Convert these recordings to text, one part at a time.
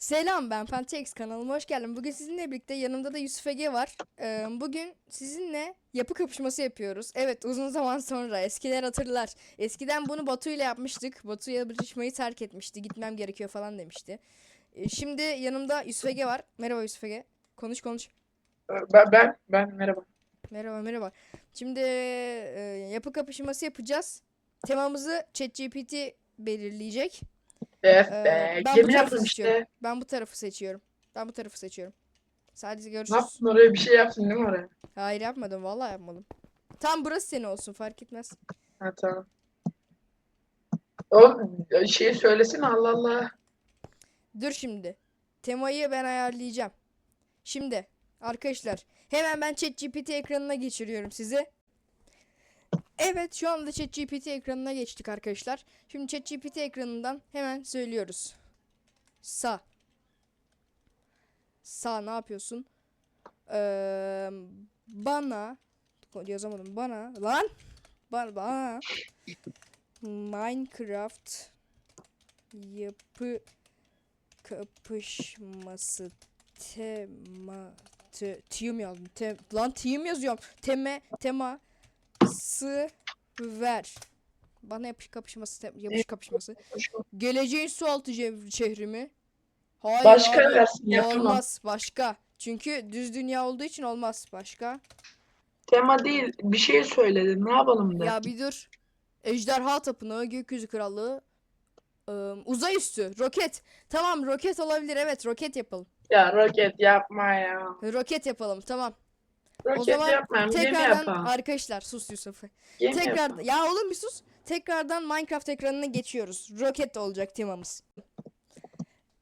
Selam ben Pantex kanalıma hoş geldin. Bugün sizinle birlikte yanımda da Yusuf Ege var. Ee, bugün sizinle yapı kapışması yapıyoruz. Evet uzun zaman sonra eskiler hatırlar. Eskiden bunu Batu ile yapmıştık. Batu yarışmayı terk etmişti. Gitmem gerekiyor falan demişti. Ee, şimdi yanımda Yusuf Ege var. Merhaba Yusuf Ege. Konuş konuş. Ben, ben, ben merhaba. Merhaba merhaba. Şimdi e, yapı kapışması yapacağız. Temamızı ChatGPT belirleyecek. Ee, be. ben bu tarafı yaptım seçiyorum. işte. Ben bu tarafı seçiyorum. Ben bu tarafı seçiyorum. Sadece Ne görüşürüz. yaptın oraya bir şey yaptın değil mi oraya? Hayır yapmadım. Vallahi yapmadım. Tam burası senin olsun fark etmez. Ha tamam. Oğlum şeyi söylesene Allah Allah. Dur şimdi. Temayı ben ayarlayacağım. Şimdi arkadaşlar hemen ben ChatGPT ekranına geçiriyorum sizi. Evet şu anda ChatGPT ekranına geçtik arkadaşlar. Şimdi ChatGPT ekranından hemen söylüyoruz. Sa. Sa ne yapıyorsun? Ee, bana yazamadım bana lan bana, bana Minecraft yapı kapışması tema te, team yazdım. Te, lan team yazıyorum. Teme tema ver. Bana yapış kapışması yapış kapışması. Geleceğin su altı ce- şehri mi? Hayır Başka dersin yapamam. Olmaz başka. Çünkü düz dünya olduğu için olmaz başka. Tema değil bir şey söyledin ne yapalım da. Ya bir dur. Ejderha Tapınağı, Gökyüzü Krallığı, ıı, uzay üstü, roket. Tamam roket olabilir evet roket yapalım. Ya roket yapma ya. Roket yapalım tamam. Roket zaman yapmayalım gemi Tekrardan yapalım. arkadaşlar sus Yusuf. Gemi Tekrar yapalım. ya oğlum bir sus. Tekrardan Minecraft ekranına geçiyoruz. Roket olacak temamız.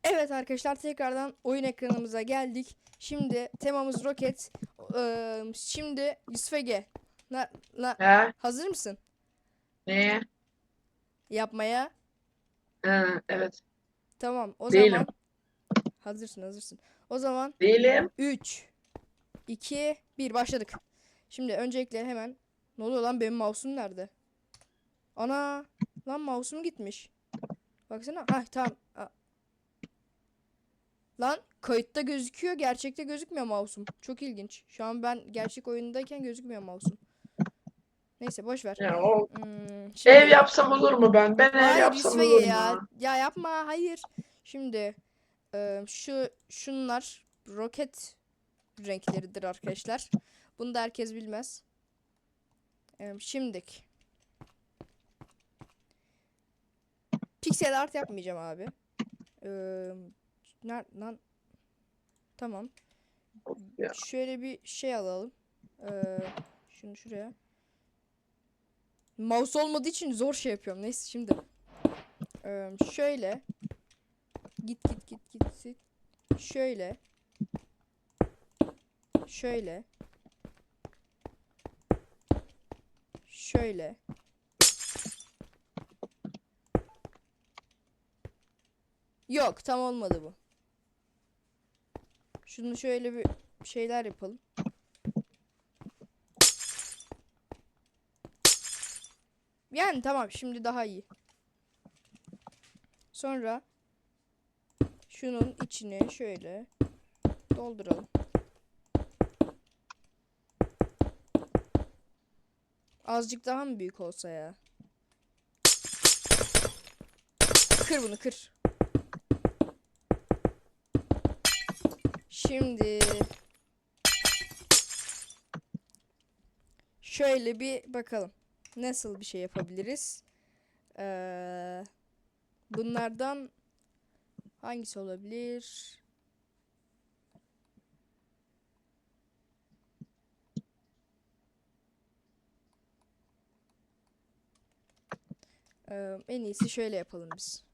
Evet arkadaşlar tekrardan oyun ekranımıza geldik. Şimdi temamız roket. Ee, şimdi Yusuf Ege. Na, na, Ha? hazır mısın? Ne? Yapmaya. Ha, evet. Tamam o Değilim. zaman. Hazırsın hazırsın. O zaman Değilim. 3 2 1 başladık. Şimdi öncelikle hemen ne oluyor lan benim mouse'um nerede? Ana lan mouse'um gitmiş. Baksana. Ha tamam. Lan kayıtta gözüküyor, gerçekte gözükmüyor mouse'um. Çok ilginç. Şu an ben gerçek oyundayken gözükmüyor mouse'um. Neyse boş ver. Ya, o, Hmm, şimdi- ev yapsam olur mu ben? Ben ev Hayır yapsam olur mu? ya. Ya yapma hayır. Şimdi e, şu şunlar roket renkleridir arkadaşlar. Bunu da herkes bilmez. Şimdik. Pixel art yapmayacağım abi. E, ner, lan tamam. Ya. Şöyle bir şey alalım. E, şunu şuraya. Mouse olmadığı için zor şey yapıyorum. Neyse şimdi. Ee, şöyle. Git git git git git. Şöyle. Şöyle. Şöyle. Yok tam olmadı bu. Şunu şöyle bir şeyler yapalım. Yani tamam şimdi daha iyi. Sonra şunun içine şöyle dolduralım. Azıcık daha mı büyük olsa ya? Kır bunu kır. Şimdi şöyle bir bakalım. Nasıl bir şey yapabiliriz? Ee, bunlardan hangisi olabilir? Ee, en iyisi şöyle yapalım biz.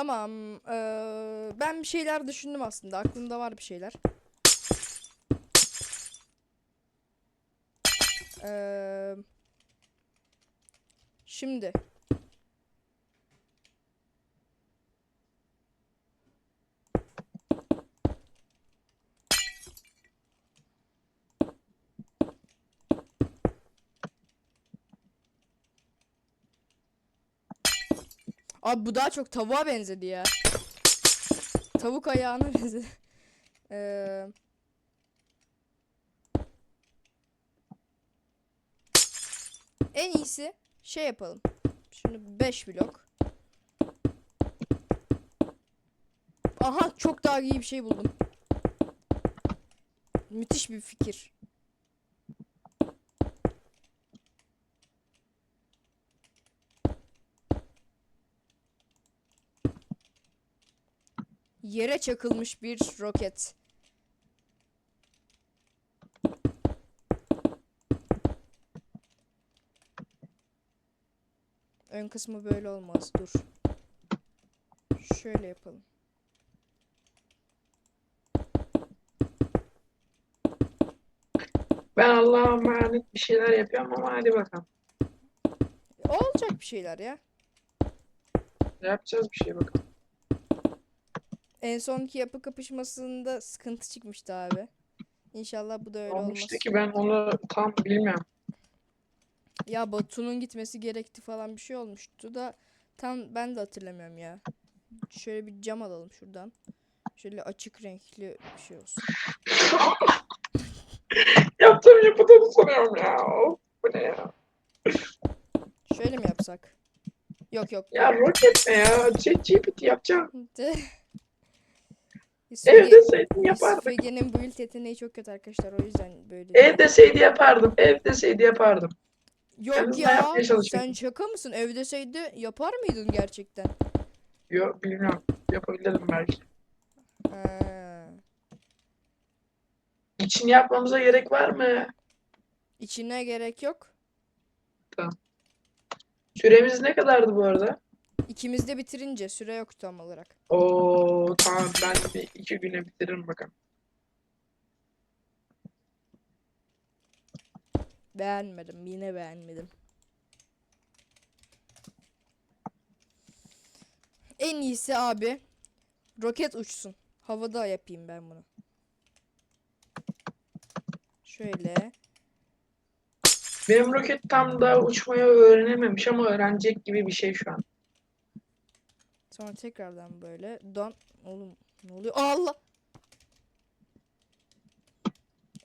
Tamam. eee, ben bir şeyler düşündüm aslında. Aklımda var bir şeyler. Eee, şimdi. Abi bu daha çok tavuğa benzedi ya. Tavuk ayağına benzedi. Eee en iyisi şey yapalım. Şimdi 5 blok. Aha çok daha iyi bir şey buldum. Müthiş bir fikir. Yere çakılmış bir roket. Ön kısmı böyle olmaz. Dur. Şöyle yapalım. Ben Allah'a emanet bir şeyler yapıyorum ama hadi bakalım. Olacak bir şeyler ya. Yapacağız bir şey bakalım. En sonki yapı kapışmasında sıkıntı çıkmıştı abi. İnşallah bu da öyle olmaz. Olmuştu ki ben onu tam bilmiyorum. Ya Batu'nun gitmesi gerekti falan bir şey olmuştu da tam ben de hatırlamıyorum ya. Şöyle bir cam alalım şuradan. Şöyle açık renkli bir şey olsun. Yaptığım yapıda sanıyorum ya. Of, bu ne ya? Şöyle mi yapsak? Yok yok. Ya roket ne ya? ChatGPT yapacağım. De. Ev deseydim yapardım. Ege'nin build yeteneği çok kötü arkadaşlar o yüzden böyle. Ev deseydi yapardım. Ev deseydi yapardım. Yok ya yapmaya çalışıyorum. sen şaka mısın? Ev deseydi yapar mıydın gerçekten? Yok bilmiyorum. Yapabilirim belki. Ha. İçini yapmamıza gerek var mı? İçine gerek yok. Süremiz ne kadardı bu arada? İkimiz de bitirince süre yok tam olarak. Oo tamam ben bir iki güne bitiririm bakalım. Beğenmedim. Yine beğenmedim. En iyisi abi roket uçsun. Havada yapayım ben bunu. Şöyle. Benim roket tam da uçmayı öğrenememiş ama öğrenecek gibi bir şey şu an. Sonra tekrardan böyle. Don. Oğlum ne oluyor? Allah.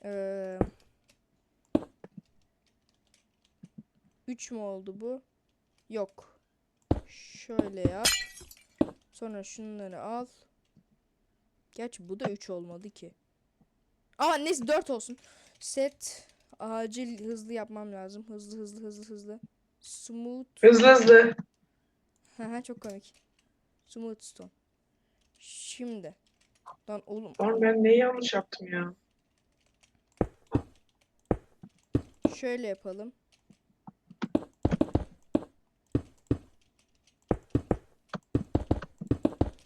Ee, 3 mü oldu bu? Yok. Şöyle yap. Sonra şunları al. Gerçi bu da 3 olmadı ki. Aa neyse 4 olsun. Set. Acil hızlı yapmam lazım. Hızlı hızlı hızlı hızlı. Smooth. Hızlı hızlı. Haha çok komik. Smooth stone. Şimdi. Lan oğlum Lan ben neyi yanlış yaptım ya? şöyle yapalım.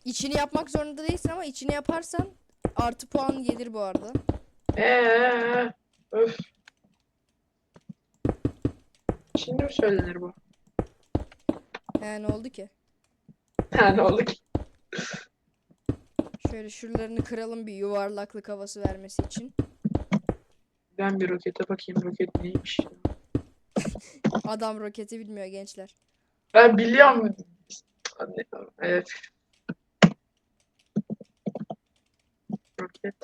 İçini yapmak zorunda değilsin ama içini yaparsan artı puan gelir bu arada. Eee öf. Şimdi mi söylenir bu? He ne oldu ki? Ha ne oldu ki? Şöyle şuralarını kıralım bir yuvarlaklık havası vermesi için. Ben bir rokete bakayım roket neymiş ya. Adam roketi bilmiyor gençler. Ben biliyorum. Anne- Evet. Roket.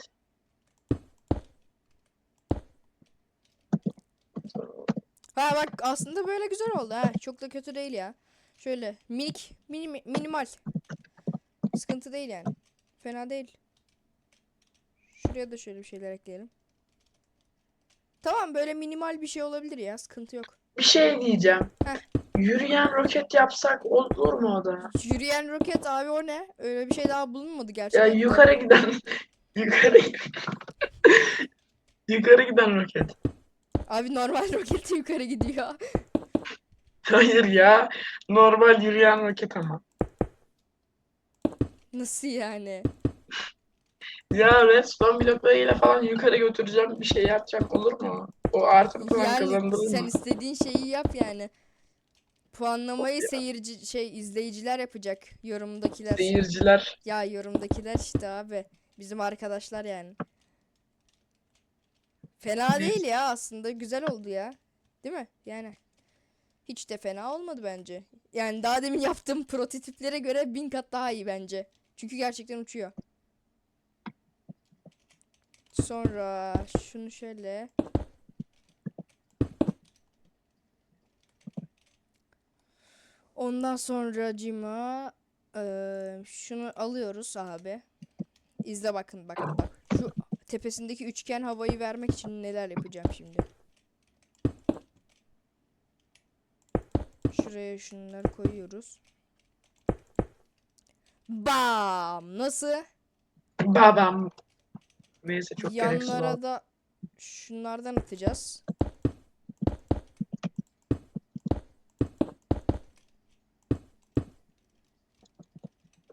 Ha bak aslında böyle güzel oldu ha. Çok da kötü değil ya. Şöyle minik mini, minimal. Sıkıntı değil yani. Fena değil. Şuraya da şöyle bir şeyler ekleyelim. Tamam böyle minimal bir şey olabilir ya. Sıkıntı yok. Bir şey diyeceğim. Heh. Yürüyen roket yapsak olur mu o da? Yürüyen roket abi o ne? Öyle bir şey daha bulunmadı Ya gerçekten. yukarı giden yukarı yukarı giden roket. Abi normal roket yukarı gidiyor. Hayır ya. Normal yürüyen roket ama. Nasıl yani? Ya redstone bloklarıyla falan yukarı götüreceğim bir şey yapacağım olur mu? O artık puan Yani kazandırır sen mı? istediğin şeyi yap yani. Puanlamayı seyirci şey izleyiciler yapacak. Yorumdakiler. Seyirciler. Ya yorumdakiler işte abi. Bizim arkadaşlar yani. Fena değil ya aslında güzel oldu ya. Değil mi? Yani hiç de fena olmadı bence. Yani daha demin yaptığım prototiplere göre bin kat daha iyi bence. Çünkü gerçekten uçuyor. Sonra şunu şöyle Ondan sonra cima şunu alıyoruz abi. İzle bakın bakın bak. Şu tepesindeki üçgen havayı vermek için neler yapacağım şimdi. Şuraya şunları koyuyoruz. Bam! Nasıl? Babam. Neyse çok gereksiz Yanlara oldu. da şunlardan atacağız.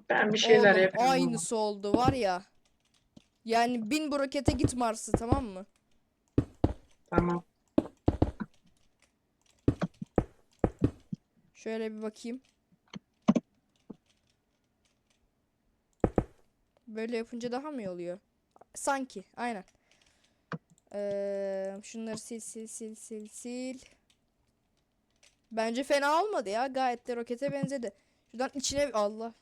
Ben bir şeyler Oğlum, yapayım. aynısı oldu var ya. Yani bin bu rokete git Mars'ı tamam mı? Tamam. Şöyle bir bakayım. Böyle yapınca daha mı oluyor? Sanki, aynen. Ee, şunları sil sil sil sil sil. Bence fena olmadı ya. Gayet de rokete benzedi. Şuradan içine Allah.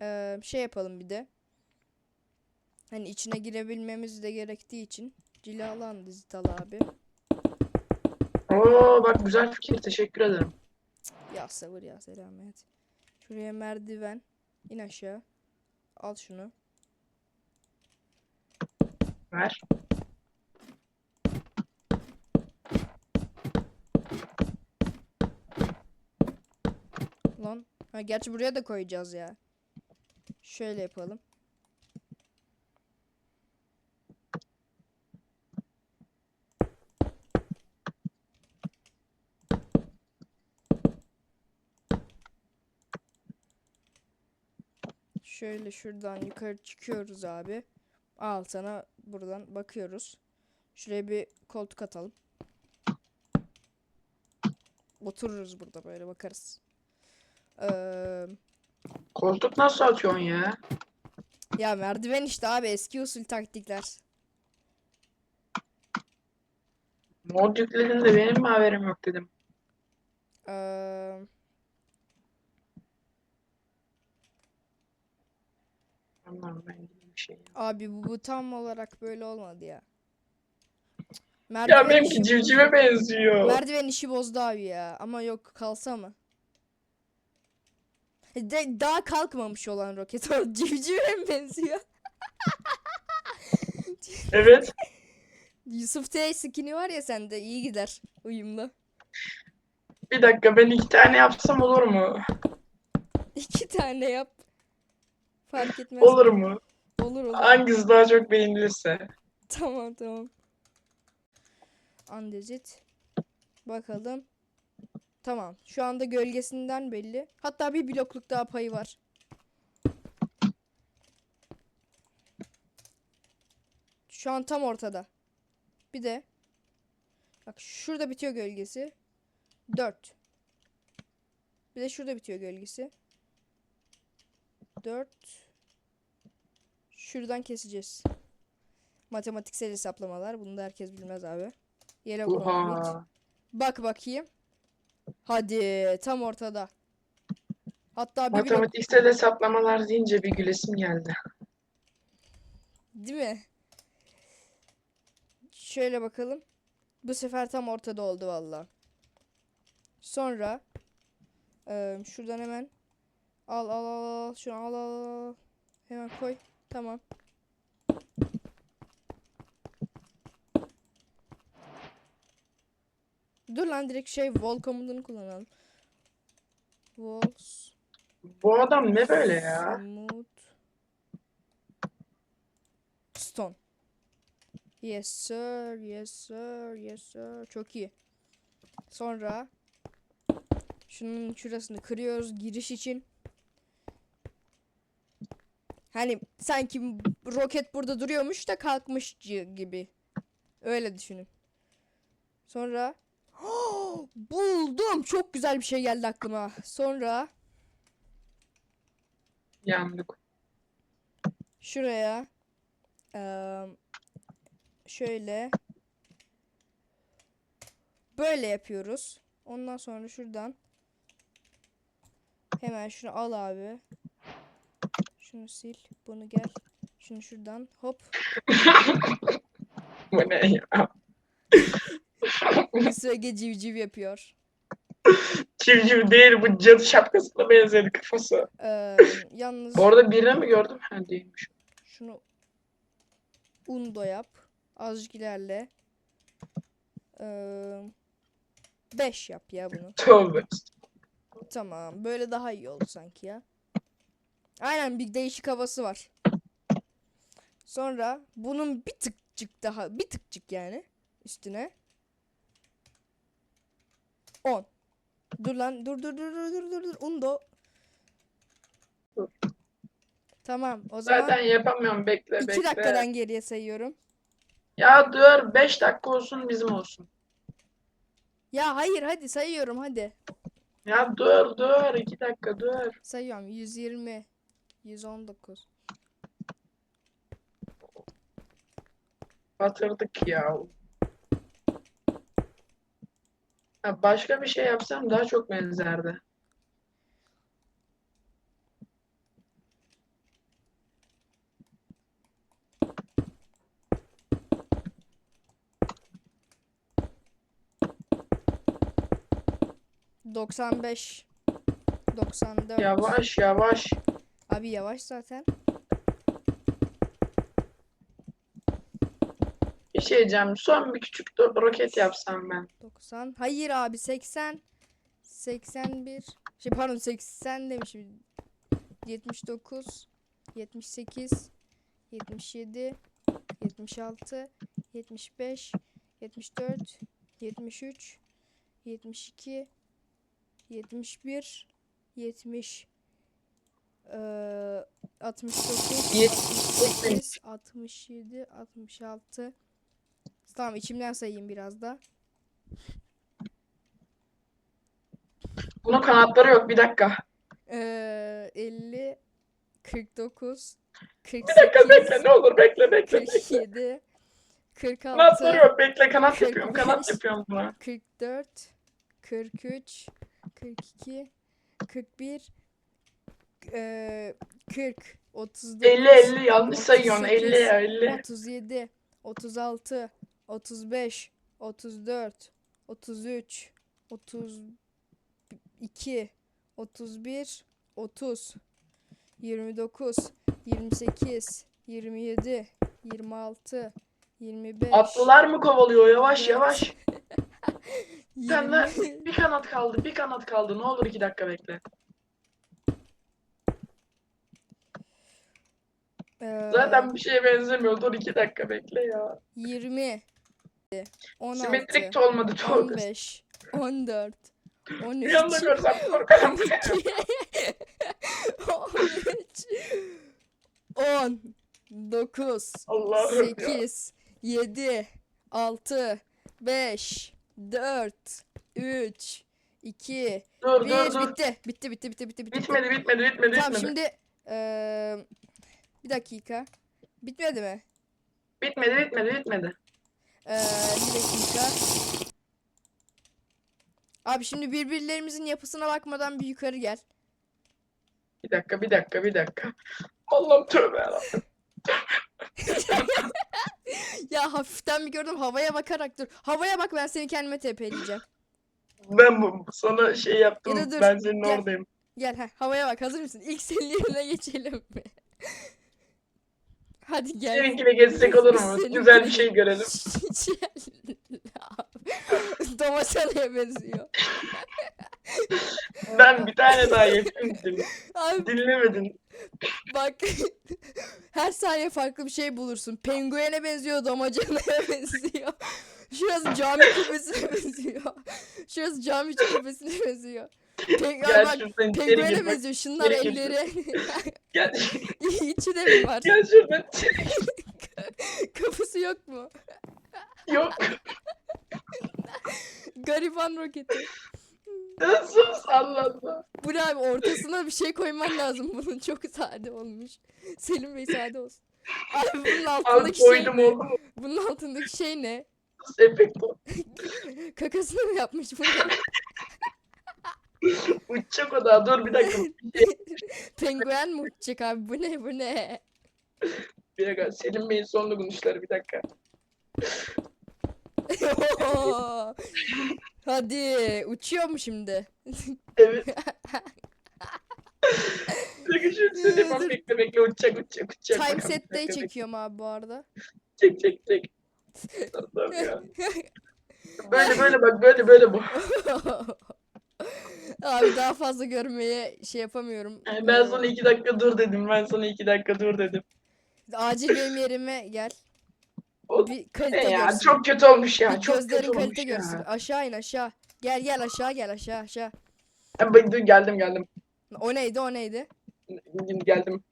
Ee, şey yapalım bir de. Hani içine girebilmemiz de gerektiği için cilalan dijital abi. Oo bak güzel fikir. Teşekkür ederim. Ya sabır ya selamet. Şuraya merdiven. İn aşağı. Al şunu. Ver. Lan. Ha, gerçi buraya da koyacağız ya. Şöyle yapalım. Şöyle şuradan yukarı çıkıyoruz abi. Al sana buradan bakıyoruz. Şuraya bir koltuk atalım. Otururuz burada böyle bakarız. Eee Koltuk nasıl atıyorsun ya? ya merdiven işte abi eski usul taktikler. Mod yükledin de benim mi haberim yok dedim. Eee Anladım ben bir şey. abi bu, bu tam olarak böyle olmadı ya. Ya Merdiven benimki işi civcive bozdu. benziyor. Merdiven işi bozdu abi ya. Ama yok kalsa mı? E, De, daha kalkmamış olan roket o civcive mi benziyor? Evet. Yusuf T skin'i var ya sende iyi gider uyumlu. Bir dakika ben iki tane yapsam olur mu? İki tane yap. Fark etmez. Olur mu? Olur olur. Hangisi daha çok beğenilirse. Tamam tamam. Andezit. Bakalım. Tamam. Şu anda gölgesinden belli. Hatta bir blokluk daha payı var. Şu an tam ortada. Bir de bak şurada bitiyor gölgesi. 4. Bir de şurada bitiyor gölgesi. 4 Şuradan keseceğiz. Matematiksel hesaplamalar. Bunu da herkes bilmez abi. Concrete. Oha. Bak bakayım. Hadi tam ortada. Hatta bir Matematiksel hesaplamalar deyince bir gülesim geldi. değil mi? Şöyle bakalım. Bu sefer tam ortada oldu valla. Sonra şuradan hemen al al al al şunu al al al. Hemen koy. Tamam. Dur lan direkt şey wall komutunu kullanalım. Walls Bu adam ne böyle ya? Smooth Stone. Yes sir, yes sir, yes sir. Çok iyi. Sonra şunun şurasını kırıyoruz giriş için. Hani sanki roket burada duruyormuş da kalkmış gibi. Öyle düşünün. Sonra buldum. Çok güzel bir şey geldi aklıma. Sonra Yandık. şuraya şöyle böyle yapıyoruz. Ondan sonra şuradan hemen şunu al abi. Şunu sil. Bunu gel. Şunu şuradan hop. Bu ne ya? Sürekli civciv yapıyor. Civciv değil bu cadı şapkasına benzedi kafası. Eee, yalnız Bu arada birini mi gördüm? Ha değilmiş. şunu undo yap. Azıcık ilerle. 5 yap ya bunu. Tövbe. Tamam. Böyle daha iyi oldu sanki ya. Aynen bir değişik havası var. Sonra bunun bir tıkçık daha bir tıkçık yani üstüne 10. Dur lan dur dur dur dur dur dur dur undo. Dur. Tamam o zaman Zaten yapamıyorum bekle 2 bekle. dakikadan geriye sayıyorum. Ya dur 5 dakika olsun bizim olsun. Ya hayır hadi sayıyorum hadi. Ya dur dur 2 dakika dur. Sayıyorum 120 119 Batırdık ya. Ha, başka bir şey yapsam daha çok benzerdi. doksan beş doksan dört Yavaş yavaş. Abi yavaş zaten. Bir şey diyeceğim. Son bir küçük do- roket yapsam ben. 90. Hayır abi 80. 81. Şey pardon 80 demişim. 79. 78. 77. 76. 75. 74. 73. 72. 71. 70. Eee 69. Yetmiş. 68. 67. 66. Tamam içimden sayayım biraz da. Bunun kanatları yok. Bir dakika. Ee, 50 49 Bir dakika 48 bekle. Ne olur bekle bekle. bekle. 47 Kanatları 46 yok. Bekle kanat yapıyorum. 45. Kanat yapıyorum buna. 44 43 42 41 eee, 40 39 50 50 yanlış sayıyorsun. 50 38, 50. 37 36 35 34 33 32 31 30 29 28 27 26 25 Atlılar mı kovalıyor? Yavaş yavaş. Sen de 20 bir kanat kaldı. Bir kanat kaldı. Ne olur 2 dakika bekle. Eee, Zaten bir şeye benzemiyor. Dur 2 dakika bekle ya. 20 16 Simetrik de olmadı. Tövbe. 15 14 13 Bir anda görsem korkarım. 13 10 9 Allah'ım ya. 8 7 6 5 4 3 2 Dur 1 dur dur. bitti. Bitti bitti bitti bitti bitti. Bitmedi bitmedi bitmedi Tamam bitmedi. şimdi eee, bir dakika. Bitmedi mi? Bitmedi bitmedi bitmedi. Eee, bir dakika. Abi şimdi birbirlerimizin yapısına bakmadan bir yukarı gel. Bir dakika bir dakika bir dakika. Allah'ım tövbe yarabbim. Ya hafiften bir gördüm havaya bakarak dur. Havaya bak ben seni kendime tepeleyeceğim. Ben bu, sana şey yaptım. Ya da dur, ben senin gel. oradayım. Gel ha havaya bak hazır mısın? İlk senin yerine geçelim mi? Hadi gel. Seninkine geçsek olur mu? Seninkine Güzel bir şey görelim. Domatesya'ya benziyor. Ben bir tane daha yapayım dedim. Abi Dinlemedin. bak her saniye farklı bir şey bulursun. Penguene benziyor, damacanaya benziyor. Şurası cami kubbesine benziyor. Şurası cami kubbesine benziyor. Pen- Gel bak şuradan içeri penguene gir. Bak, benziyor. Şunlar içeri gir. elleri. Gel. İt İçinde mi var? Gel şuradan. Kapısı yok mu? Yok. Gariban roketi. Sus Allah Allah. Bu ne abi ortasına bir şey koyman lazım bunun. Çok sade olmuş. Selim Bey sade olsun. Abi bunun Abi altındaki şey ne? oldu mu? Bunun altındaki şey ne? Sus efekt o. Kakasını mı yapmış bu? ne? Uçacak o daha. Dur bir dakika. Penguen mi uçacak abi? Bu ne bu ne? Bir dakika. Selim Bey'in son dokunuşları bir dakika. Hadi uçuyor mu şimdi? Evet. Bir dakika şu Selim Dur. abi bekle bekle uçacak uçacak uçacak. Time Bakalım, set bir day dakika, çekiyorum abi bu arada. Çek çek çek. Allah'ım ya. Böyle böyle bak böyle böyle bu. Abi daha fazla görmeye şey yapamıyorum. Yani ben Ee, sana iki dakika dur dedim. Ben sana iki dakika dur dedim. Acil benim yerime gel. O Bir ne kalite ya? görsün. Çok kötü olmuş ya. Bir Çok gözlerin kötü olmuş kalite ya. görsün. Aşağı in aşağı. Gel gel aşağı gel aşağı aşağı. Ha, bak, dur, geldim geldim. O neydi o neydi? Geldim.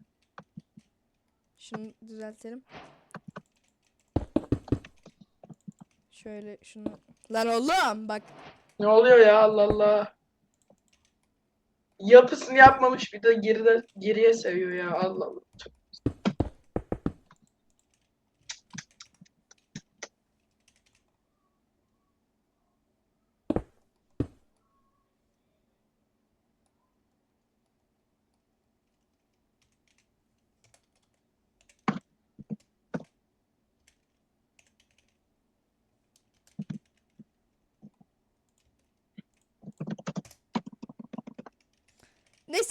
Şunu düzeltelim. Şöyle şunu. Lan oğlum bak. Ne oluyor ya Allah Allah. Yapısını yapmamış bir de geride geriye seviyor ya Allah Allah.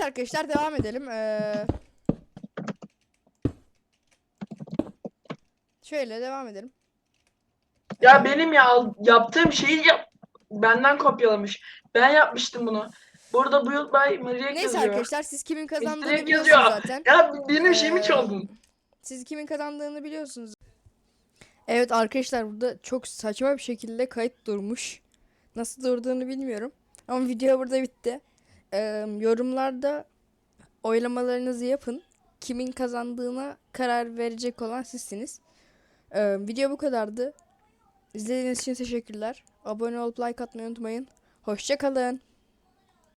Arkadaşlar devam edelim. Ee... Şöyle devam edelim. Ya benim ya yaptığım şeyi yap benden kopyalamış. Ben yapmıştım bunu. Burada Build by Maria Neyse yazıyor. arkadaşlar siz kimin kazandığını direkt biliyorsunuz yazıyor. zaten. Ya benim şeyimi Ee, çaldın. Siz kimin kazandığını biliyorsunuz. Evet arkadaşlar burada çok saçma bir şekilde kayıt durmuş. Nasıl durduğunu bilmiyorum. Ama video burada bitti. Ee, yorumlarda oylamalarınızı yapın. Kimin kazandığına karar verecek olan sizsiniz. Ee, video bu kadardı. İzlediğiniz için teşekkürler. Abone olup like atmayı unutmayın. Hoşçakalın.